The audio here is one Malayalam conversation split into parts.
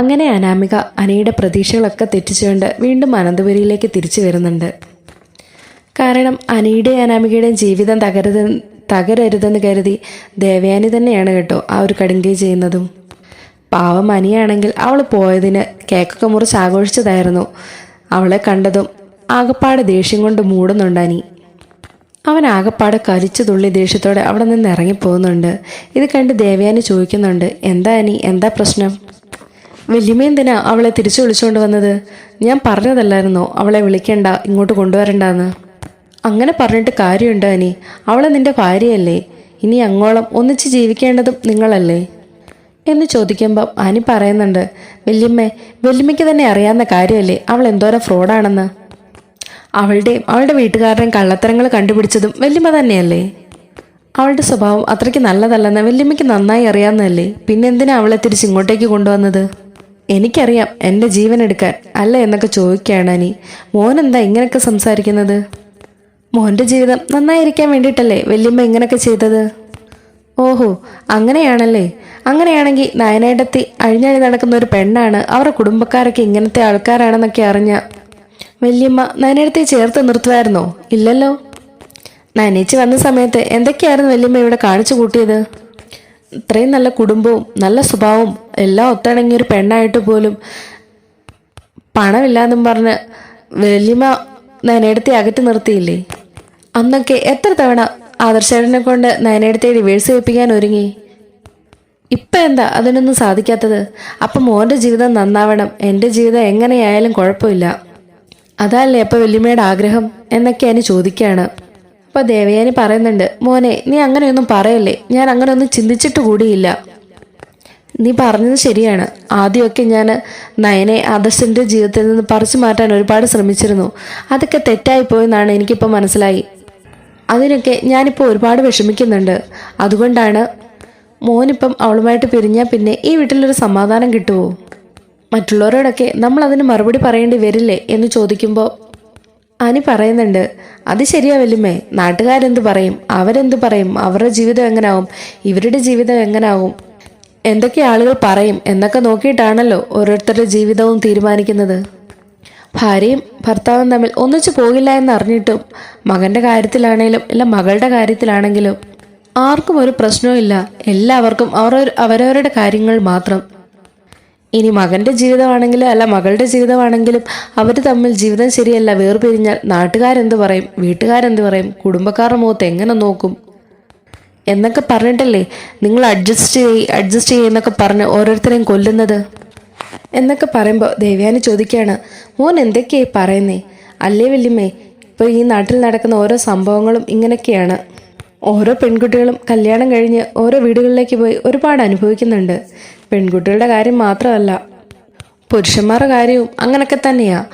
അങ്ങനെ അനാമിക അനയുടെ പ്രതീക്ഷകളൊക്കെ തെറ്റിച്ചുകൊണ്ട് വീണ്ടും അനന്തപുരിയിലേക്ക് തിരിച്ചു വരുന്നുണ്ട്. കാരണം അനയുടെയും അനാമികയുടെയും ജീവിതം തകരുത് തകരരുതെന്ന് കരുതി ദേവയാനി തന്നെയാണ് കേട്ടോ ആ ഒരു കടുങ്കൈ ചെയ്യുന്നതും. പാവം അനിയാണെങ്കിൽ അവൾ പോയതിന് കേക്കൊക്കെ മുറിച്ച് ആഘോഷിച്ചതായിരുന്നു. അവളെ കണ്ടതും ആകപ്പാടെ ദേഷ്യം കൊണ്ട് മൂടുന്നുണ്ട് അനി. അവൻ ആകപ്പാടെ കരിച്ചു തുള്ളി ദേഷ്യത്തോടെ അവിടെ നിന്ന് ഇറങ്ങിപ്പോകുന്നുണ്ട്. ഇത് കണ്ട് ദേവയാനി ചോദിക്കുന്നുണ്ട് എന്താ അനി? എന്താ പ്രശ്നം? വല്യമ്മ എന്തിനാ അവളെ തിരിച്ചു വിളിച്ചുകൊണ്ട് വന്നത്? ഞാൻ പറഞ്ഞതല്ലായിരുന്നോ അവളെ വിളിക്കണ്ട ഇങ്ങോട്ട് കൊണ്ടുവരണ്ടെന്ന്? അങ്ങനെ പറഞ്ഞിട്ട് കാര്യമുണ്ട് അനി. അവളെ നിന്റെ ഭാര്യയല്ലേ. ഇനി അങ്ങോളം ഒന്നിച്ച് ജീവിക്കേണ്ടതും നിങ്ങളല്ലേ? എന്ന് ചോദിക്കുമ്പം അനി പറയുന്നുണ്ട് വല്യമ്മേ വല്യമ്മയ്ക്ക് തന്നെ അറിയാവുന്ന കാര്യമല്ലേ? അവൾ എന്തോരം ഫ്രോഡാണെന്ന്. അവളുടെയും അവളുടെ വീട്ടുകാരുടെയും കള്ളത്തരങ്ങൾ കണ്ടുപിടിച്ചതും വല്യമ്മ തന്നെയല്ലേ? അവളുടെ സ്വഭാവം അത്രയ്ക്ക് നല്ലതല്ലെന്ന് വല്യമ്മയ്ക്ക് നന്നായി അറിയാവുന്നതല്ലേ? പിന്നെന്തിനാ അവളെ തിരിച്ച് ഇങ്ങോട്ടേക്ക് കൊണ്ടുവന്നത്? എനിക്കറിയാം എന്റെ ജീവൻ എടുക്കാൻ അല്ല എന്നൊക്കെ ചോദിക്കുകയാണ് അനി. മോൻ എന്താ ഇങ്ങനെയൊക്കെ സംസാരിക്കുന്നത്? മോന്റെ ജീവിതം നന്നായിരിക്കാൻ വേണ്ടിയിട്ടല്ലേ വല്യമ്മ ഇങ്ങനെയൊക്കെ ചെയ്തത്? ഓഹോ അങ്ങനെയാണല്ലേ. അങ്ങനെയാണെങ്കിൽ നയനേടത്തി അഴിഞ്ഞഴി നടക്കുന്ന ഒരു പെണ്ണാണ് അവരുടെ കുടുംബക്കാരൊക്കെ ഇങ്ങനത്തെ ആൾക്കാരാണെന്നൊക്കെ അറിഞ്ഞ. വല്യമ്മ നയനേടത്തെ ചേർത്ത് നിർത്തുമായിരുന്നോ? ഇല്ലല്ലോ. നനേച്ചി വന്ന സമയത്ത് എന്തൊക്കെയായിരുന്നു വല്യമ്മ ഇവിടെ കാണിച്ചു കൂട്ടിയത്? ഇത്രയും നല്ല കുടുംബവും നല്ല സ്വഭാവവും എല്ലാം ഒത്തിണങ്ങിയ ഒരു പെണ്ണായിട്ട് പോലും പണമില്ലാന്നും പറഞ്ഞ് വലിയമ്മ നയനേടത്തെ അകറ്റി നിർത്തിയില്ലേ? അന്നൊക്കെ എത്ര തവണ ആദർശേടനെ കൊണ്ട് നയനേടത്തെ ഡിവേഴ്സ് ചെയ്യിപ്പിക്കാൻ ഒരുങ്ങി? ഇപ്പം എന്താ അതിനൊന്നും സാധിക്കാത്തത്? അപ്പം മോന്റെ ജീവിതം നന്നാവണം എന്റെ ജീവിതം എങ്ങനെയായാലും കുഴപ്പമില്ല. അതല്ലേ അപ്പം വല്യമ്മയുടെ ആഗ്രഹം എന്നൊക്കെ അതിന് ചോദിക്കുകയാണ് അപ്പോൾ ദേവയാനി പറയുന്നുണ്ട് മോനെ നീ അങ്ങനെയൊന്നും പറയല്ലേ? ഞാൻ അങ്ങനെയൊന്നും ചിന്തിച്ചിട്ട് കൂടിയില്ല. നീ പറഞ്ഞത് ശരിയാണ്. ആദ്യമൊക്കെ ഞാൻ നയനെ ആദർശന്റെ ജീവിതത്തിൽ നിന്ന് പറിച്ചു മാറ്റാൻ ഒരുപാട് ശ്രമിച്ചിരുന്നു. അതൊക്കെ തെറ്റായി തെറ്റായിപ്പോയെന്നാണ് എനിക്കിപ്പോൾ മനസ്സിലായി. അതിനൊക്കെ ഞാനിപ്പോൾ ഒരുപാട് വിഷമിക്കുന്നുണ്ട്. അതുകൊണ്ടാണ് മോനിപ്പം അവളുമായിട്ട് പിരിഞ്ഞാൽ പിന്നെ ഈ വീട്ടിലൊരു സമാധാനം കിട്ടുമോ മറ്റുള്ളവരോടൊക്കെ നമ്മൾ അതിന് മറുപടി പറയേണ്ടി വരില്ലേ എന്ന് ചോദിക്കുമ്പോൾ അനി പറയുന്നുണ്ട് അത് ശരിയാ വല്യമ്മേ. നാട്ടുകാരെന്ത് പറയും? അവരെന്ത് പറയും? അവരുടെ ജീവിതം എങ്ങനാവും? ഇവരുടെ ജീവിതം എങ്ങനാവും? എന്തൊക്കെ ആളുകൾ പറയും? എന്നൊക്കെ നോക്കിയിട്ടാണല്ലോ ഓരോരുത്തരുടെ ജീവിതവും തീരുമാനിക്കുന്നത്. ഭാര്യയും ഭർത്താവും തമ്മിൽ ഒന്നിച്ചു പോകില്ല എന്നറിഞ്ഞിട്ടും മകന്റെ കാര്യത്തിലാണെങ്കിലും ഇല്ല മകളുടെ കാര്യത്തിലാണെങ്കിലും ആർക്കും ഒരു പ്രശ്നവും ഇല്ല. എല്ലാവർക്കും അവർ അവരവരുടെ കാര്യങ്ങൾ മാത്രം. ഇനി മകന്റെ ജീവിതമാണെങ്കിലും അല്ല മകളുടെ ജീവിതമാണെങ്കിലും അവർ തമ്മിൽ ജീവിതം ശരിയല്ല. വേർപിരിഞ്ഞാൽ നാട്ടുകാരെന്ത് പറയും? വീട്ടുകാരെന്ത് പറയും? കുടുംബക്കാരുടെ മുഖത്ത് എങ്ങനെ നോക്കും? എന്നൊക്കെ പറഞ്ഞിട്ടല്ലേ നിങ്ങൾ അഡ്ജസ്റ്റ് ചെയ് അഡ്ജസ്റ്റ് ചെയ്യുന്നൊക്കെ പറഞ്ഞ് ഓരോരുത്തരെയും കൊല്ലുന്നത്? എന്നൊക്കെ പറയുമ്പോൾ ദേവ്യാനി ചോദിക്കുകയാണ് മോൻ എന്തൊക്കെയായി പറയുന്നേ? അല്ലേ വല്യമ്മേ ഇപ്പോൾ ഈ നാട്ടിൽ നടക്കുന്ന ഓരോ സംഭവങ്ങളും ഇങ്ങനെയൊക്കെയാണ്. ഓരോ പെൺകുട്ടികളും കല്യാണം കഴിഞ്ഞ് ഓരോ വീടുകളിലേക്ക് പോയി ഒരുപാട് അനുഭവിക്കുന്നുണ്ട്. പെൺകുട്ടികളുടെ കാര്യം മാത്രമല്ല പുരുഷന്മാരുടെ കാര്യവും അങ്ങനൊക്കെ തന്നെയാ.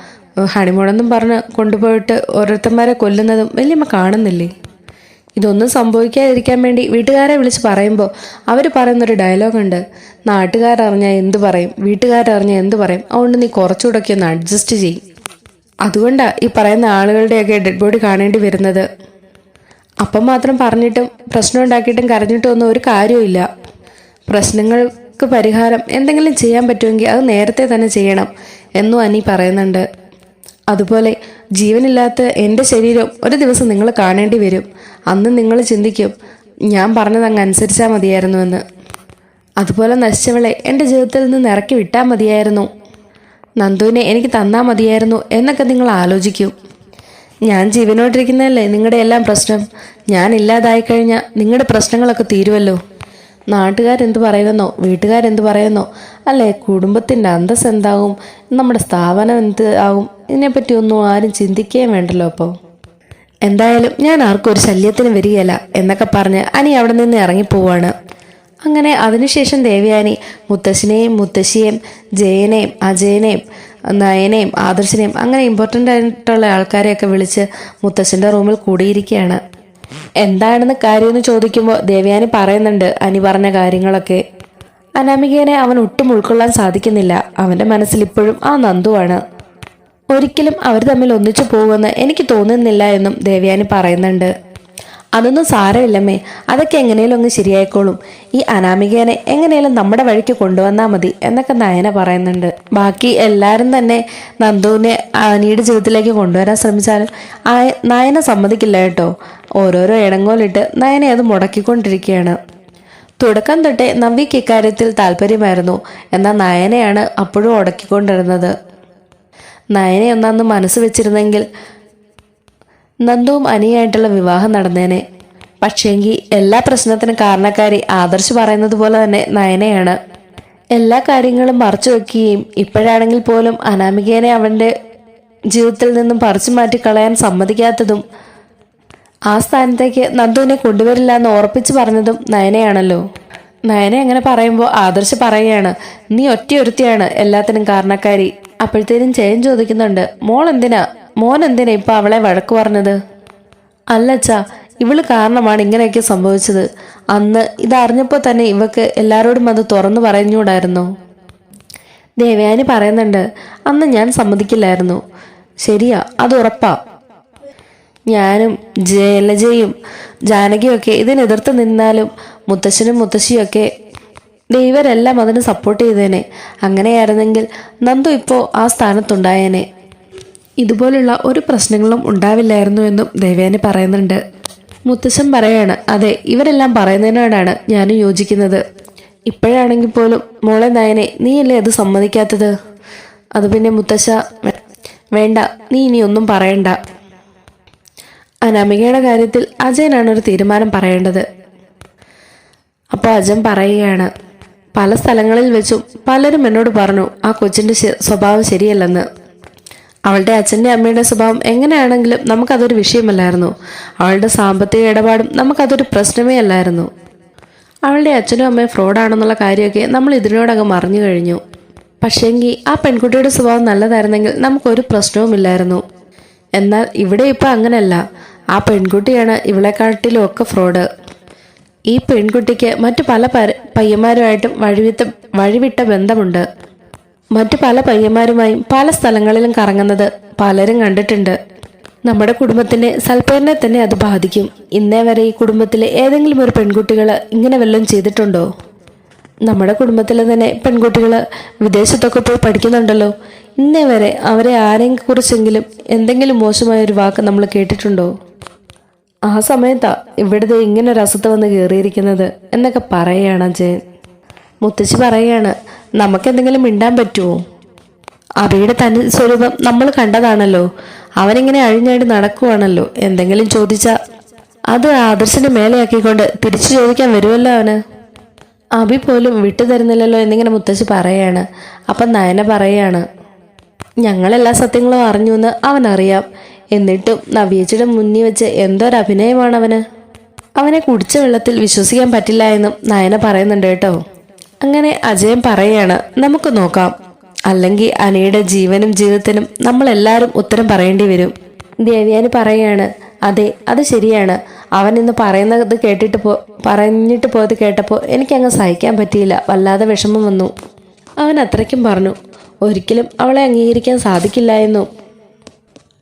ഹണിമൂണെന്നും പറഞ്ഞ് കൊണ്ടുപോയിട്ട് ഓരോരുത്തന്മാരെ കൊല്ലുന്നതും വലിയമ്മ കാണുന്നില്ലേ? ഇതൊന്നും സംഭവിക്കാതിരിക്കാൻ വേണ്ടി വീട്ടുകാരെ വിളിച്ച് പറയുമ്പോൾ അവർ പറയുന്നൊരു ഡയലോഗുണ്ട്. നാട്ടുകാരറിഞ്ഞാൽ എന്ത് പറയും? വീട്ടുകാരറിഞ്ഞാൽ എന്ത് പറയും? അതുകൊണ്ട് നീ കുറച്ചുകൂടെയൊക്കെ ഒന്ന് അഡ്ജസ്റ്റ് ചെയ്യും അതുകൊണ്ടാണ് ഈ പറയുന്ന ആളുകളുടെയൊക്കെ ഡെഡ് ബോഡി കാണേണ്ടി വരുന്നത്. അപ്പം മാത്രം പറഞ്ഞിട്ടും പ്രശ്നം ഉണ്ടാക്കിയിട്ടും കരഞ്ഞിട്ടും ഒന്നും ഒരു കാര്യമില്ല പ്രശ്നങ്ങൾക്ക് പരിഹാരം എന്തെങ്കിലും ചെയ്യാൻ പറ്റുമെങ്കിൽ അത് നേരത്തെ തന്നെ ചെയ്യണം എന്നും അനി പറയുന്നുണ്ട്. അതുപോലെ ജീവനില്ലാത്ത എന്റെ ശരീരം ഒരു ദിവസം നിങ്ങൾ കാണേണ്ടി വരും. അന്ന് നിങ്ങൾ ചിന്തിക്കും ഞാൻ പറഞ്ഞത് അങ്ങ് അനുസരിച്ചാൽ മതിയായിരുന്നുവെന്ന്. അതുപോലെ നശിച്ചവളെ എന്റെ ജീവിതത്തിൽ നിന്ന് ഇറക്കി വിട്ടാൽ മതിയായിരുന്നു. നന്ദുവിനെ എനിക്ക് തന്നാൽ മതിയായിരുന്നു എന്നൊക്കെ നിങ്ങൾ ആലോചിക്കും. ഞാൻ ജീവനോട്ടിരിക്കുന്നതല്ലേ നിങ്ങളുടെ എല്ലാം പ്രശ്നം? ഞാൻ ഇല്ലാതായി കഴിഞ്ഞാൽ നിങ്ങളുടെ പ്രശ്നങ്ങളൊക്കെ തീരുമല്ലോ നാട്ടുകാരെന്ത് പറയുമെന്നോ വീട്ടുകാരെന്ത് പറയുമെന്നോ അല്ലേ? കുടുംബത്തിന്റെ അന്തസ് എന്താകും? നമ്മുടെ സ്ഥാപനം എന്ത് ആകും? ഇതിനെപ്പറ്റി ഒന്നും ആരും ചിന്തിക്കുകയും വേണ്ടല്ലോ അപ്പോൾ എന്തായാലും ഞാൻ ആർക്കും ഒരു ശല്യത്തിന് വരികയല്ല എന്നൊക്കെ പറഞ്ഞ് അനി അവിടെ നിന്ന് ഇറങ്ങിപ്പോവാണ്. അങ്ങനെ അതിനുശേഷം ദേവയാനി മുത്തശ്ശിനെയും മുത്തശ്ശിയെയും ജയനെയും അജയനെയും നയനെയും ആദർശനെയും അങ്ങനെ ഇമ്പോർട്ടന്റ് ആയിട്ടുള്ള ആൾക്കാരെയൊക്കെ വിളിച്ച് മുത്തശ്ശന്റെ റൂമിൽ കൂടിയിരിക്കുകയാണ്. എന്താണെന്ന് കാര്യമെന്ന് ചോദിക്കുമ്പോൾ ദേവയാനി പറയുന്നുണ്ട് അനി പറഞ്ഞ കാര്യങ്ങളൊക്കെ. അനാമികേനെ അവൻ ഒട്ടും ഉൾക്കൊള്ളാൻ സാധിക്കുന്നില്ല. അവന്റെ മനസ്സിൽ ഇപ്പോഴും ആ നന്ദുവാണ്. ഒരിക്കലും അവർ തമ്മിൽ ഒന്നിച്ചു പോകുമെന്ന് എനിക്ക് തോന്നുന്നില്ല എന്നും ദേവയാനി പറയുന്നുണ്ട്. അതൊന്നും സാരമില്ലമ്മേ. അതൊക്കെ എങ്ങനെയും ഒന്ന് ശരിയായിക്കോളും. ഈ അനാമികേനെ എങ്ങനെയും നമ്മുടെ വഴിക്ക് കൊണ്ടുവന്നാൽ മതി എന്നൊക്കെ നയന പറയുന്നുണ്ട്. ബാക്കി എല്ലാവരും തന്നെ നന്ദുവിനെ അനിയുടെ ജീവിതത്തിലേക്ക് കൊണ്ടുവരാൻ ശ്രമിച്ചാലും ആ- നയന സമ്മതിക്കില്ല കേട്ടോ. ഓരോരോ ഇടങ്ങോലിട്ട് നയനെ അത് മുടക്കിക്കൊണ്ടിരിക്കുകയാണ്. തുടക്കം തൊട്ടേ നവ്യക്ക് ഇക്കാര്യത്തിൽ താല്പര്യമായിരുന്നു. എന്നാൽ നയനയാണ് അപ്പോഴും ഉടക്കിക്കൊണ്ടിരുന്നത് നയനെ ഒന്നന്ന് മനസ്സ് വെച്ചിരുന്നെങ്കിൽ നന്ദുവും അനിയായിട്ടുള്ള വിവാഹം നടന്നേനെ. പക്ഷേങ്കിൽ എല്ലാ പ്രശ്നത്തിനും കാരണക്കാരി ആദർശ് പറയുന്നത് പോലെ തന്നെ നയനയാണ്. എല്ലാ കാര്യങ്ങളും മറച്ചു വെക്കുകയും ഇപ്പോഴാണെങ്കിൽ പോലും അനാമികേനെ അവന്റെ ജീവിതത്തിൽ നിന്നും പറിച്ചു മാറ്റി കളയാൻ സമ്മതിക്കാത്തതും ആ സ്ഥാനത്തേക്ക് നന്ദുവിനെ കൊണ്ടുവരില്ല എന്ന് ഉറപ്പിച്ചു പറഞ്ഞതും നയനയാണല്ലോ. നയന അങ്ങനെ പറയുമ്പോൾ ആദർശ് പറയുകയാണ് നീ ഒറ്റയൊരുത്തിയാണ് എല്ലാത്തിനും കാരണക്കാരി. അപ്പോഴത്തേനും ചേൻ ചോദിക്കുന്നുണ്ട് മോൾ എന്തിനാ? മോൻ എന്തിനാ ഇപ്പൊ അവളെ വഴക്ക് പറഞ്ഞത്? അല്ലച്ചാ ഇവൾ കാരണമാണ് ഇങ്ങനെയൊക്കെ സംഭവിച്ചത്. അന്ന് ഇതറിഞ്ഞപ്പോൾ തന്നെ ഇവക്ക് എല്ലാരോടും അത് തുറന്നു പറഞ്ഞുകൂടായിരുന്നു. ദേവയാനി പറയുന്നുണ്ട് അന്ന് ഞാൻ സമ്മതിക്കില്ലായിരുന്നു. ശരിയാ അത് ഉറപ്പാ. ഞാനും ജയലജയും ജാനകിയൊക്കെ ഇതിനെതിർത്ത് നിന്നാലും മുത്തശ്ശനും മുത്തശ്ശിയൊക്കെ ദൈവരെല്ലാം അതിന് സപ്പോർട്ട് ചെയ്തേനെ. അങ്ങനെയായിരുന്നെങ്കിൽ നന്ദു ഇപ്പോൾ ആ സ്ഥാനത്തുണ്ടായേനെ. ഇതുപോലുള്ള ഒരു പ്രശ്നങ്ങളും ഉണ്ടാവില്ലായിരുന്നു എന്നും ദേവേനെ പറയുന്നുണ്ട്. മുത്തശ്ശൻ പറയാണ് അതെ ഇവരെല്ലാം പറയുന്നതിനോടാണ് ഞാനും യോജിക്കുന്നത്. ഇപ്പോഴാണെങ്കിൽ പോലും മോളെ നയനെ നീയല്ലേ അത് സമ്മതിക്കാത്തത്? അത് പിന്നെ മുത്തശ്ശ വേണ്ട നീ ഇനി ഒന്നും പറയണ്ട. അനാമികയുടെ കാര്യത്തിൽ അജയനാണ് ഒരു തീരുമാനം പറയേണ്ടത്. അപ്പോൾ അജൻ പറയുകയാണ് പല സ്ഥലങ്ങളിൽ വെച്ചും പലരും എന്നോട് പറഞ്ഞു ആ കൊച്ചിന്റെ സ്വഭാവം ശരിയല്ലെന്ന്. അവളുടെ അച്ഛന്റെ അമ്മയുടെ സ്വഭാവം എങ്ങനെയാണെങ്കിലും നമുക്കതൊരു വിഷയമല്ലായിരുന്നു. അവളുടെ സാമ്പത്തിക ഇടപാടും നമുക്കതൊരു പ്രശ്നമേ അല്ലായിരുന്നു. അവളുടെ അച്ഛനും അമ്മയും ഫ്രോഡാണെന്നുള്ള കാര്യമൊക്കെ നമ്മൾ ഇതിനോടകം അറിഞ്ഞു കഴിഞ്ഞു. പക്ഷേങ്കിൽ ആ പെൺകുട്ടിയുടെ സ്വഭാവം നല്ലതായിരുന്നെങ്കിൽ നമുക്കൊരു പ്രശ്നവുമില്ലായിരുന്നു. എന്നാൽ ഇവിടെ ഇപ്പം അങ്ങനെയല്ല ആ പെൺകുട്ടിയാണ് ഇവളെക്കാട്ടിലും ഒക്കെ ഫ്രോഡ് ഈ പെൺകുട്ടിക്ക് മറ്റു പല പയ്യന്മാരുമായിട്ടും വഴിവിത്ത വഴിവിട്ട ബന്ധമുണ്ട്. മറ്റു പല പയ്യന്മാരുമായും പല സ്ഥലങ്ങളിലും കറങ്ങുന്നത് പലരും കണ്ടിട്ടുണ്ട്. നമ്മുടെ കുടുംബത്തിന്റെ സൽപ്പേരിനെ തന്നെ അത് ബാധിക്കും. ഇന്നേ വരെ ഈ കുടുംബത്തിലെ ഏതെങ്കിലും ഒരു പെൺകുട്ടികൾ ഇങ്ങനെ വല്ലതും ചെയ്തിട്ടുണ്ടോ? നമ്മുടെ കുടുംബത്തിലെ തന്നെ പെൺകുട്ടികൾ വിദേശത്തൊക്കെ പോയി പഠിക്കുന്നുണ്ടല്ലോ. ഇന്നേ വരെ അവരെ ആരെങ്കിലും കുറിച്ചെങ്കിലും എന്തെങ്കിലും മോശമായ ഒരു വാക്ക് നമ്മൾ കേട്ടിട്ടുണ്ടോ? ആ സമയത്താ ഇവിടുത്തെ ഇങ്ങനെ ഒരു അസുഖം വന്ന് കയറിയിരിക്കുന്നത് എന്നൊക്കെ പറയുകയാണ് അജയൻ. മുത്തശ്ശി പറയുകയാണ് നമുക്കെന്തെങ്കിലും മിണ്ടാൻ പറ്റുമോ അവയുടെ തനി സ്വരൂപം നമ്മൾ കണ്ടതാണല്ലോ. അവനിങ്ങനെ അഴിഞ്ഞാടി നടക്കുവാണല്ലോ. എന്തെങ്കിലും ചോദിച്ചാൽ അത് ആദർശന്റെ മേലെയാക്കിക്കൊണ്ട് തിരിച്ചു ചോദിക്കാൻ വരുമല്ലോ അവന്. അഭി പോലും വിട്ടു തരുന്നില്ലല്ലോ എന്നിങ്ങനെ മുത്തശ്ശി പറയാണ്. അപ്പം നയന പറയാണ് ഞങ്ങളെല്ലാ സത്യങ്ങളും അറിഞ്ഞു എന്ന് അവനറിയാം. എന്നിട്ടും നവ്യേച്ചിയുടെ മുന്നിൽ വെച്ച് എന്തൊരഭിനയമാണ് അവന് അവനെ കുടിച്ച വെള്ളത്തിൽ വിശ്വസിക്കാൻ പറ്റില്ല എന്നും നയന പറയുന്നുണ്ട് കേട്ടോ. അങ്ങനെ അജയൻ പറയാണ് നമുക്ക് നോക്കാം. അല്ലെങ്കിൽ അനയുടെ ജീവനും ജീവിതത്തിനും നമ്മളെല്ലാവരും ഉത്തരം പറയേണ്ടി വരും. ദേവ്യാനി പറയാണ് അതെ അത് ശരിയാണ്. അവൻ ഇന്ന് പറയുന്നത് കേട്ടിട്ട് പോ പറഞ്ഞിട്ട് പോയത് കേട്ടപ്പോൾ എനിക്കങ്ങ് സഹിക്കാൻ പറ്റിയില്ല. വല്ലാതെ വിഷമം വന്നു. അവൻ അത്രയ്ക്കും പറഞ്ഞു ഒരിക്കലും അവളെ അംഗീകരിക്കാൻ സാധിക്കില്ല എന്നും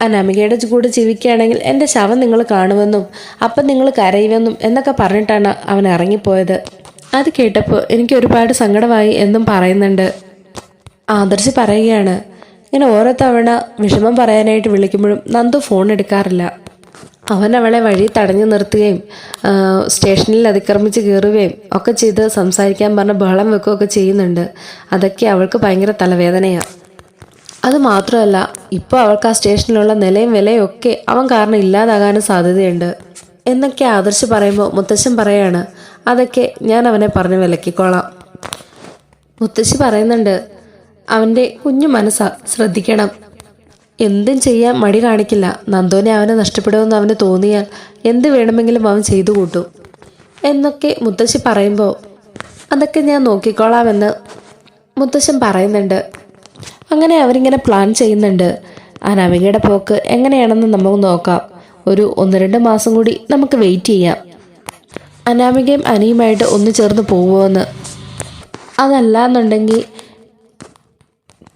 അനാമികയുടെ കൂടെ ജീവിക്കുകയാണെങ്കിൽ എന്റെ ശവം നിങ്ങൾ കാണുമെന്നും അപ്പം നിങ്ങൾ കരയുമെന്നും എന്നൊക്കെ പറഞ്ഞിട്ടാണ് അവൻ ഇറങ്ങിപ്പോയത്. അത് കേട്ടപ്പോൾ എനിക്ക് ഒരുപാട് സങ്കടമായി എന്നും പറയുന്നുണ്ട്. ആദർശ് പറയുകയാണ് ഇങ്ങനെ ഓരോ തവണ വിഷമം പറയാനായിട്ട് വിളിക്കുമ്പോഴും നന്ദു ഫോൺ എടുക്കാറില്ല. അവൻ അവളെ വഴി തടഞ്ഞു നിർത്തുകയും സ്റ്റേഷനിൽ അതിക്രമിച്ച് കയറുകയും ഒക്കെ ചെയ്ത് സംസാരിക്കാൻ പറഞ്ഞ് ബഹളം വെക്കുകയൊക്കെ ചെയ്യുന്നുണ്ട്. അതൊക്കെ അവൾക്ക് ഭയങ്കര തലവേദനയാണ് അത് മാത്രമല്ല ഇപ്പോൾ അവൾക്ക് ആ സ്റ്റേഷനിലുള്ള നിലയും വിലയും ഒക്കെ അവൻ കാരണം ഇല്ലാതാകാനും സാധ്യതയുണ്ട്. എന്നൊക്കെ ആദർശ് പറയുമ്പോൾ മുത്തശ്ശൻ പറയാണ് അതൊക്കെ ഞാൻ അവനെ പറഞ്ഞ് വിലക്കിക്കോളാം. മുത്തശ്ശി പറയുന്നുണ്ട് അവന്റെ കുഞ്ഞു മനസ്സാ ശ്രദ്ധിക്കണം. എന്തും ചെയ്യാൻ മടി കാണിക്കില്ല. നന്ദോനെ അവനെ നഷ്ടപ്പെടുമെന്ന് അവന് തോന്നിയാൽ എന്ത് വേണമെങ്കിലും അവൻ ചെയ്തു കൂട്ടും. എന്നൊക്കെ മുത്തശ്ശി പറയുമ്പോൾ അതൊക്കെ ഞാൻ നോക്കിക്കോളാമെന്ന് മുത്തശ്ശൻ പറയുന്നുണ്ട്. അങ്ങനെ അവരിങ്ങനെ പ്ലാൻ ചെയ്യുന്നുണ്ട്. അനാമികയുടെ പോക്ക് എങ്ങനെയാണെന്ന് നമുക്ക് നോക്കാം. ഒരു ഒന്ന് രണ്ട് മാസം കൂടി നമുക്ക് വെയിറ്റ് ചെയ്യാം. അനാമികയും അനിയുമായിട്ട് ഒന്ന് ചേർന്ന് പോകുമെന്ന് അതല്ല എന്നുണ്ടെങ്കിൽ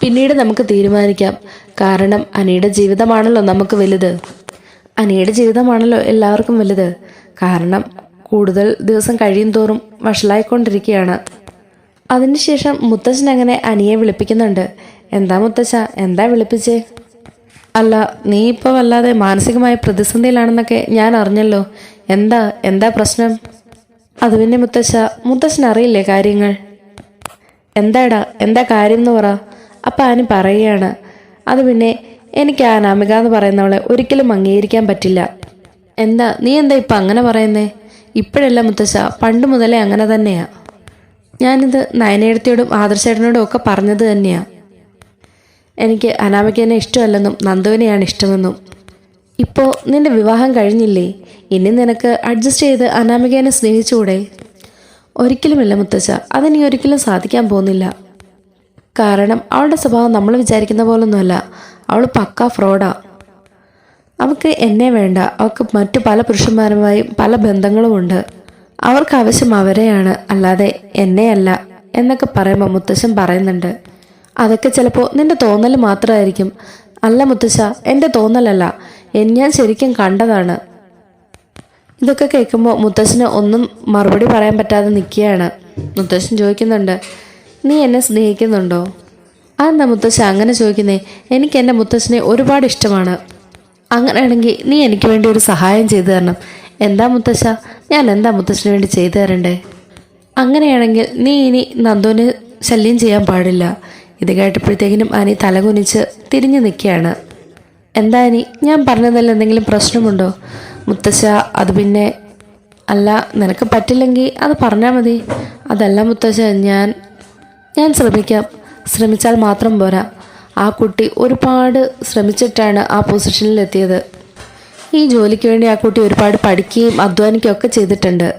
പിന്നീട് നമുക്ക് തീരുമാനിക്കാം. കാരണം അനിയുടെ ജീവിതമാണല്ലോ നമുക്ക് വലുത്. അനിയുടെ ജീവിതമാണല്ലോ എല്ലാവർക്കും വലുത്. കാരണം കൂടുതൽ ദിവസം കഴിയും തോറും വഷളായിക്കൊണ്ടിരിക്കുകയാണ്. അതിനുശേഷം മുത്തച്ഛൻ അങ്ങനെ അനിയെ വിളിപ്പിക്കുന്നുണ്ട്. എന്താ മുത്തച്ഛ? എന്താ വിളിപ്പിച്ചേ? അല്ല നീ ഇപ്പോൾ വല്ലാതെ മാനസികമായ പ്രതിസന്ധിയിലാണെന്നൊക്കെ ഞാൻ അറിഞ്ഞല്ലോ. എന്താ? എന്താ പ്രശ്നം? അത് പിന്നെ മുത്തശ്ശ മുത്തശ്ശൻ അറിയില്ലേ കാര്യങ്ങൾ? എന്താടാ? എന്താ കാര്യം എന്ന് പറ. അപ്പം ആനി പറയുകയാണ്. അത് പിന്നെ എനിക്ക് ആ അനാമിക എന്ന് പറയുന്നവളെ ഒരിക്കലും അംഗീകരിക്കാൻ പറ്റില്ല. എന്താ നീ എന്താ ഇപ്പം അങ്ങനെ പറയുന്നേ? ഇപ്പോഴല്ല മുത്തശ്ശ പണ്ട് മുതലേ അങ്ങനെ തന്നെയാ. ഞാനിത് നയനേടത്തിയോടും ആദർശേട്ടനോടും ഒക്കെ പറഞ്ഞത് തന്നെയാ. എനിക്ക് അനാമികനെ ഇഷ്ടമല്ലെന്നും നന്ദുവിനെയാണ് ഇഷ്ടമെന്നും. ഇപ്പോൾ നിന്റെ വിവാഹം കഴിഞ്ഞില്ലേ? ഇനി നിനക്ക് അഡ്ജസ്റ്റ് ചെയ്ത് അനാമികനെ സ്നേഹിച്ചുകൂടെ? ഒരിക്കലുമില്ല മുത്തശ്ശ അതിനി ഒരിക്കലും സാധിക്കാൻ പോകുന്നില്ല. കാരണം അവളുടെ സ്വഭാവം നമ്മൾ വിചാരിക്കുന്ന പോലൊന്നുമല്ല. അവൾ പക്ക ഫ്രോഡാ. അവൾക്ക് എന്നെ വേണ്ട. അവൾക്ക് മറ്റു പല പുരുഷന്മാരുമായും പല ബന്ധങ്ങളുമുണ്ട്. അവർക്ക് ആവശ്യം അവരെയാണ് അല്ലാതെ എന്നെയല്ല എന്നൊക്കെ പറയുമ്പോൾ മുത്തശ്ശൻ പറയുന്നുണ്ട്. അതൊക്കെ ചിലപ്പോൾ നിന്റെ തോന്നൽ മാത്രമായിരിക്കും. അല്ല മുത്തശ്ശ എന്റെ തോന്നലല്ല. ഞാൻ ശരിക്കും കണ്ടതാണ്. ഇതൊക്കെ കേൾക്കുമ്പോൾ മുത്തശ്ശന് ഒന്നും മറുപടി പറയാൻ പറ്റാതെ നിൽക്കുകയാണ്. മുത്തശ്ശൻ ചോദിക്കുന്നുണ്ട് നീ എന്നെ സ്നേഹിക്കുന്നുണ്ടോ? അതെന്താ മുത്തശ്ശ അങ്ങനെ ചോദിക്കുന്നേ? എനിക്ക് എന്റെ മുത്തശ്ശനെ ഒരുപാട് ഇഷ്ടമാണ്. അങ്ങനെയാണെങ്കിൽ നീ എനിക്ക് വേണ്ടി ഒരു സഹായം ചെയ്തു തരണം. എന്താ മുത്തശ്ശ? ഞാൻ എന്താ മുത്തശ്ശന് വേണ്ടി ചെയ്തു തരണ്ടേ? അങ്ങനെയാണെങ്കിൽ നീ ഇനി നന്ദുവിനെ ശല്യം ചെയ്യാൻ പാടില്ല. ഇത് കേട്ടപ്പോഴത്തേക്കിനും അനി തലകുനിച്ച് തിരിഞ്ഞു നിൽക്കുകയാണ്. എന്താ അനി ഞാൻ പറഞ്ഞതല്ല എന്തെങ്കിലും പ്രശ്നമുണ്ടോ? മുത്തശ്ശ അത് പിന്നെ അല്ല നിനക്ക് പറ്റില്ലെങ്കിൽ അത് പറഞ്ഞാൽ മതി. അതല്ല മുത്തശ്ശ ഞാൻ ഞാൻ ശ്രമിക്കാം. ശ്രമിച്ചാൽ മാത്രം പോരാ. ആ കുട്ടി ഒരുപാട് ശ്രമിച്ചിട്ടാണ് ആ പൊസിഷനിൽ എത്തിയത്. ഈ ജോലിക്ക് വേണ്ടി ആ കുട്ടി ഒരുപാട് പഠിക്കുകയും അധ്വാനിക്കുകയും ഒക്കെ ചെയ്തിട്ടുണ്ട്.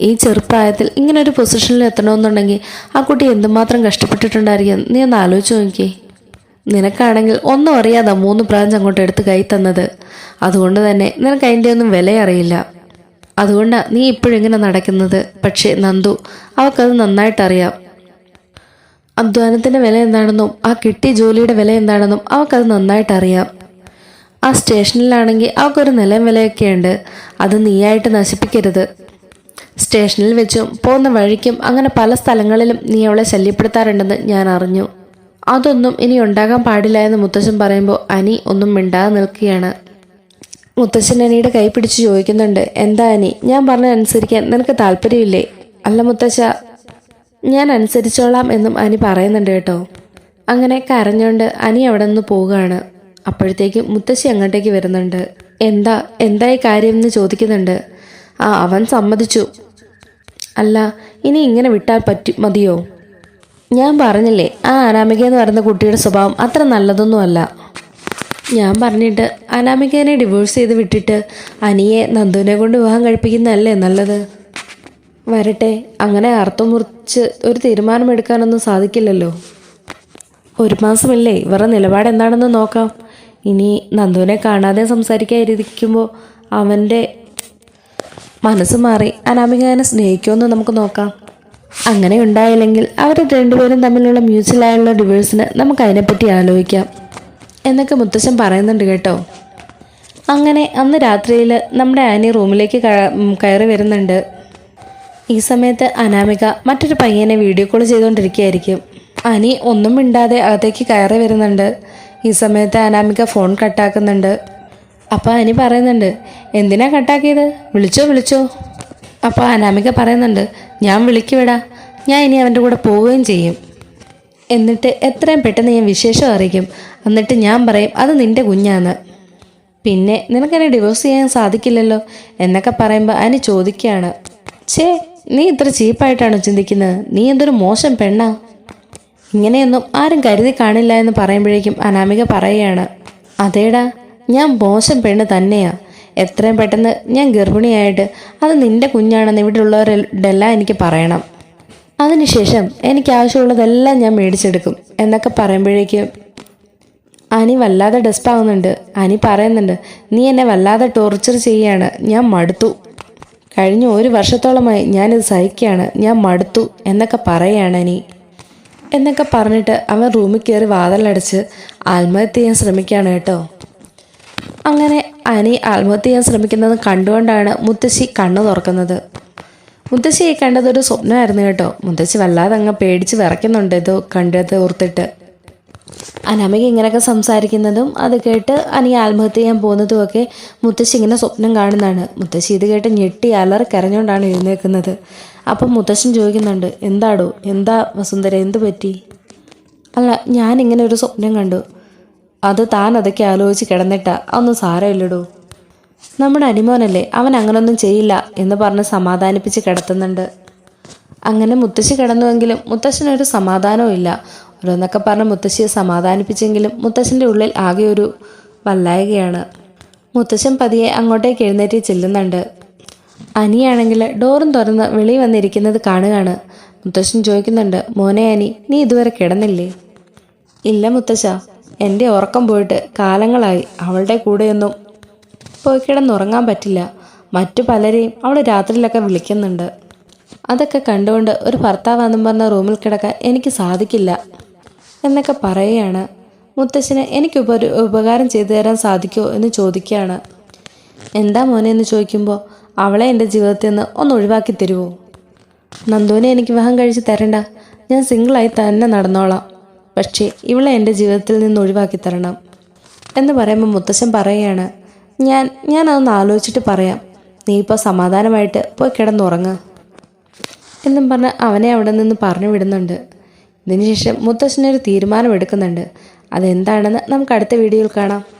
ഈ ചെറുപ്രായത്തിൽ ഇങ്ങനെ ഒരു പൊസിഷനിൽ എത്തണമെന്നുണ്ടെങ്കിൽ ആ കുട്ടി എന്തുമാത്രം കഷ്ടപ്പെട്ടിട്ടുണ്ടായിരിക്കും? നീ ഒന്ന് ആലോചിച്ച് നോക്കിയേ നിനക്കാണെങ്കിൽ ഒന്നും അറിയാതെ മൂന്ന് ബ്രാഞ്ച് അങ്ങോട്ട് എടുത്ത് കൈ തന്നത്. അതുകൊണ്ട് തന്നെ നിനക്ക് അതിന്റെ ഒന്നും വില അറിയില്ല. അതുകൊണ്ടാണ് നീ ഇപ്പോഴിങ്ങനെ നടക്കുന്നത്. പക്ഷേ നന്ദു അവൾക്കത് നന്നായിട്ടറിയാം. അധ്വാനത്തിന്റെ വില എന്താണെന്നും ആ കിട്ടിയ ജോലിയുടെ വില എന്താണെന്നും അവൾക്കത് നന്നായിട്ട് അറിയാം ആ സ്റ്റേഷനിലാണെങ്കിൽ അവൾക്കൊരു നിലം വിലയൊക്കെയുണ്ട്. അത് നീയായിട്ട് നശിപ്പിക്കരുത്. സ്റ്റേഷനിൽ വെച്ചും പോകുന്ന വഴിക്കും അങ്ങനെ പല സ്ഥലങ്ങളിലും നീ അവളെ ശല്യപ്പെടുത്താറുണ്ടെന്ന് ഞാൻ അറിഞ്ഞു. അതൊന്നും ഇനി ഉണ്ടാകാൻ പാടില്ല എന്ന് മുത്തശ്ശൻ പറയുമ്പോൾ അനി ഒന്നും മിണ്ടാതെ നിൽക്കുകയാണ്. മുത്തശ്ശൻ അനിയുടെ കൈ പിടിച്ച് ചോദിക്കുന്നുണ്ട് എന്താ അനി? ഞാൻ പറഞ്ഞ അനുസരിക്കാൻ നിനക്ക് താല്പര്യമില്ലേ? അല്ല മുത്തശ്ശ ഞാൻ അനുസരിച്ചോളാം എന്നും അനി പറയുന്നുണ്ട് കേട്ടോ. അങ്ങനെ കരഞ്ഞുകൊണ്ട് അനി അവിടെ നിന്ന് പോവുകയാണ്. അപ്പോഴത്തേക്കും മുത്തശ്ശി അങ്ങോട്ടേക്ക് വരുന്നുണ്ട്. എന്താ എന്തായി കാര്യം എന്ന് ചോദിക്കുന്നുണ്ട്. ആ അവൻ സമ്മതിച്ചു. അല്ല ഇനി ഇങ്ങനെ വിട്ടാൽ പറ്റി മതിയോ? ഞാൻ പറഞ്ഞില്ലേ ആ അനാമിക എന്ന് പറയുന്ന കുട്ടിയുടെ സ്വഭാവം അത്ര നല്ലതൊന്നുമല്ല ഞാൻ പറഞ്ഞിട്ട് അനാമികനെ ഡിവോഴ്സ് ചെയ്ത് വിട്ടിട്ട് അനിയെ നന്ദുവിനെ കൊണ്ട് വിവാഹം കഴിപ്പിക്കുന്നതല്ലേ നല്ലത്? വരട്ടെ. അങ്ങനെ അർത്ഥം മുറിച്ച് ഒരു തീരുമാനമെടുക്കാനൊന്നും സാധിക്കില്ലല്ലോ. ഒരു മാസമില്ലേ? ഇവരുടെ നിലപാട് എന്താണെന്ന് നോക്കാം. ഇനി നന്ദുവിനെ കാണാതെ സംസാരിക്കാതിരിക്കുമ്പോൾ അവന്റെ മനസ്സ് മാറി അനാമികനെ സ്നേഹിക്കുമെന്ന് നമുക്ക് നോക്കാം. അങ്ങനെ ഉണ്ടായില്ലെങ്കിൽ അവർ രണ്ടുപേരും തമ്മിലുള്ള മ്യൂച്വലായുള്ള ഡിവേഴ്സിന് നമുക്ക് അതിനെപ്പറ്റി ആലോചിക്കാം. എന്നൊക്കെ മുത്തശ്ശൻ പറയുന്നുണ്ട് കേട്ടോ. അങ്ങനെ അന്ന് രാത്രിയിൽ നമ്മുടെ ആനി റൂമിലേക്ക് കയറി വരുന്നുണ്ട്. ഈ സമയത്ത് അനാമിക മറ്റൊരു പയ്യനെ വീഡിയോ കോൾ ചെയ്തുകൊണ്ടിരിക്കുകയായിരിക്കും. അനി ഒന്നും മിണ്ടാതെ അകത്തേക്ക് കയറി വരുന്നുണ്ട്. ഈ സമയത്ത് അനാമിക ഫോൺ കട്ടാക്കുന്നുണ്ട് അപ്പോൾ അനി പറയുന്നുണ്ട് എന്തിനാ കട്ടാക്കിയത് വിളിച്ചോ വിളിച്ചോ. അപ്പോൾ അനാമിക പറയുന്നുണ്ട് ഞാൻ വിളിക്കുവിടാ. ഞാൻ ഇനി അവന്റെ കൂടെ പോവുകയും ചെയ്യും. എന്നിട്ട് എത്രയും പെട്ടെന്ന് ഞാൻ വിശേഷം അറിയിക്കും. എന്നിട്ട് ഞാൻ പറയും അത് നിന്റെ കുഞ്ഞാണ് പിന്നെ നിനക്കെന്നെ ഡിവോഴ്സ് ചെയ്യാൻ സാധിക്കില്ലല്ലോ? എന്നൊക്കെ പറയുമ്പോൾ അനി ചോദിക്കുകയാണ് ഛേ നീ ഇത്ര ചീപ്പായിട്ടാണോ ചിന്തിക്കുന്നത്? നീ എന്തൊരു മോശം പെണ്ണാ? ഇങ്ങനെയൊന്നും ആരും കരുതി കാണില്ല എന്ന് പറയുമ്പോഴേക്കും അനാമിക പറയുകയാണ് അതേടാ ഞാൻ മോശം പെണ്ണ് തന്നെയാ. എത്രയും പെട്ടെന്ന് ഞാൻ ഗർഭിണിയായിട്ട് അത് നിന്റെ കുഞ്ഞാണെന്ന് ഇവിടെ ഉള്ളവരെല്ലാം എനിക്ക് പറയണം. അതിനുശേഷം എനിക്ക് ആവശ്യമുള്ളതെല്ലാം ഞാൻ മേടിച്ചെടുക്കും എന്നൊക്കെ പറയുമ്പോഴേക്കും അനി വല്ലാതെ ഡെസ്പാകുന്നുണ്ട് അനി പറയുന്നുണ്ട് നീ എന്നെ വല്ലാതെ ടോർച്ചർ ചെയ്യാണ്. ഞാൻ മടുത്തു. കഴിഞ്ഞ ഒരു വർഷത്തോളമായി ഞാനിത് സഹിക്കുകയാണ്. ഞാൻ മടുത്തു. എന്നൊക്കെ പറയുകയാണ് ഇനി എന്നൊക്കെ പറഞ്ഞിട്ട് അവൻ റൂമിൽ കയറി വാതിലടച്ച് ആത്മഹത്യ ചെയ്യാൻ ശ്രമിക്കുകയാണ് കേട്ടോ. അങ്ങനെ അനി ആത്മഹത്യ ചെയ്യാൻ ശ്രമിക്കുന്നത് കണ്ടുകൊണ്ടാണ് മുത്തശ്ശി കണ്ണു തുറക്കുന്നത്. മുത്തശ്ശിയെ കണ്ടതൊരു സ്വപ്നമായിരുന്നു കേട്ടോ. മുത്തശ്ശി വല്ലാതെ അങ്ങ് പേടിച്ച് വിറയ്ക്കുന്നുണ്ട്. ഇത് കണ്ടത് ഓർത്തിട്ട്. അനാമിക ഇങ്ങനെയൊക്കെ സംസാരിക്കുന്നതും അത് കേട്ട് അനി ആത്മഹത്യ ചെയ്യാൻ പോകുന്നതും ഒക്കെ മുത്തശ്ശി ഇങ്ങനെ സ്വപ്നം കാണുന്നതാണ്. മുത്തശ്ശി ഇത് കേട്ട് ഞെട്ടി അലറി കരഞ്ഞുകൊണ്ടാണ് എഴുന്നേൽക്കുന്നത്. അപ്പം മുത്തശ്ശൻ ചോദിക്കുന്നുണ്ട് എന്താടോ? എന്താ വസുന്ധര? എന്ത് പറ്റി? അല്ല ഞാൻ ഇങ്ങനെ ഒരു സ്വപ്നം കണ്ടു. അത് താൻ അതൊക്കെ ആലോചിച്ച് കിടന്നിട്ടാ. അതൊന്നും സാരമില്ലടോ. നമ്മുടെ അനിമോനല്ലേ അവൻ അങ്ങനൊന്നും ചെയ്യില്ല എന്ന് പറഞ്ഞ് സമാധാനിപ്പിച്ച് കിടത്തുന്നുണ്ട്. അങ്ങനെ മുത്തശ്ശി കിടന്നുവെങ്കിലും മുത്തശ്ശനൊരു സമാധാനവും ഇല്ല. ഓരോന്നൊക്കെ പറഞ്ഞ് മുത്തശ്ശിയെ സമാധാനിപ്പിച്ചെങ്കിലും മുത്തശ്ശന്റെ ഉള്ളിൽ ആകെ ഒരു വല്ലായകയാണ്. മുത്തശ്ശൻ പതിയെ അങ്ങോട്ടേക്ക് എഴുന്നേറ്റ് ചെല്ലുന്നുണ്ട്. അനിയാണെങ്കിൽ ഡോറും തുറന്ന് വെളി വന്നിരിക്കുന്നത് കാണുകയാണ്. മുത്തശ്ശൻ ചോദിക്കുന്നുണ്ട് മോനെ അനി നീ ഇതുവരെ കിടന്നില്ലേ? ഇല്ല മുത്തശ്ശ എന്റെ ഉറക്കം പോയിട്ട് കാലങ്ങളായി. അവളുടെ കൂടെയൊന്നും പോയി കിടന്നുറങ്ങാൻ പറ്റില്ല. മറ്റു പലരെയും അവൾ രാത്രിയിലൊക്കെ വിളിക്കുന്നുണ്ട്. അതൊക്കെ കണ്ടുകൊണ്ട് ഒരു ഭർത്താവാന്നും പറഞ്ഞ റൂമിൽ കിടക്കാൻ എനിക്ക് സാധിക്കില്ല. എന്നൊക്കെ പറയുകയാണ് മുത്തശ്ശന് എനിക്ക് ഉപ ഉപകാരം ചെയ്തു തരാൻ സാധിക്കുമോ എന്ന് ചോദിക്കുകയാണ്. എന്താ മോനെ എന്ന് ചോദിക്കുമ്പോൾ അവളെ എന്റെ ജീവിതത്തിൽ നിന്ന് ഒന്ന് ഒഴിവാക്കി തരുമോ നന്ദുവിനെ എനിക്ക് വിവാഹം കഴിച്ച് തരണ്ട. ഞാൻ സിംഗിളായി തന്നെ നടന്നോളാം. പക്ഷേ ഇവളെ എന്റെ ജീവിതത്തിൽ നിന്ന് ഒഴിവാക്കി തരണം എന്ന് പറയുമ്പോൾ മുത്തശ്ശൻ പറയുകയാണ്. ഞാൻ ഞാൻ അതൊന്ന് ആലോചിച്ചിട്ട് പറയാം. നീ ഇപ്പോൾ സമാധാനമായിട്ട് പോയി കിടന്നുറങ്ങ്. എന്നും പറഞ്ഞ് അവനെ അവിടെ നിന്ന് പറഞ്ഞു വിടുന്നുണ്ട്. ഇതിനുശേഷം മുത്തശ്ശനൊരു തീരുമാനമെടുക്കുന്നുണ്ട്. അതെന്താണെന്ന് നമുക്ക് അടുത്ത വീഡിയോയിൽ കാണാം.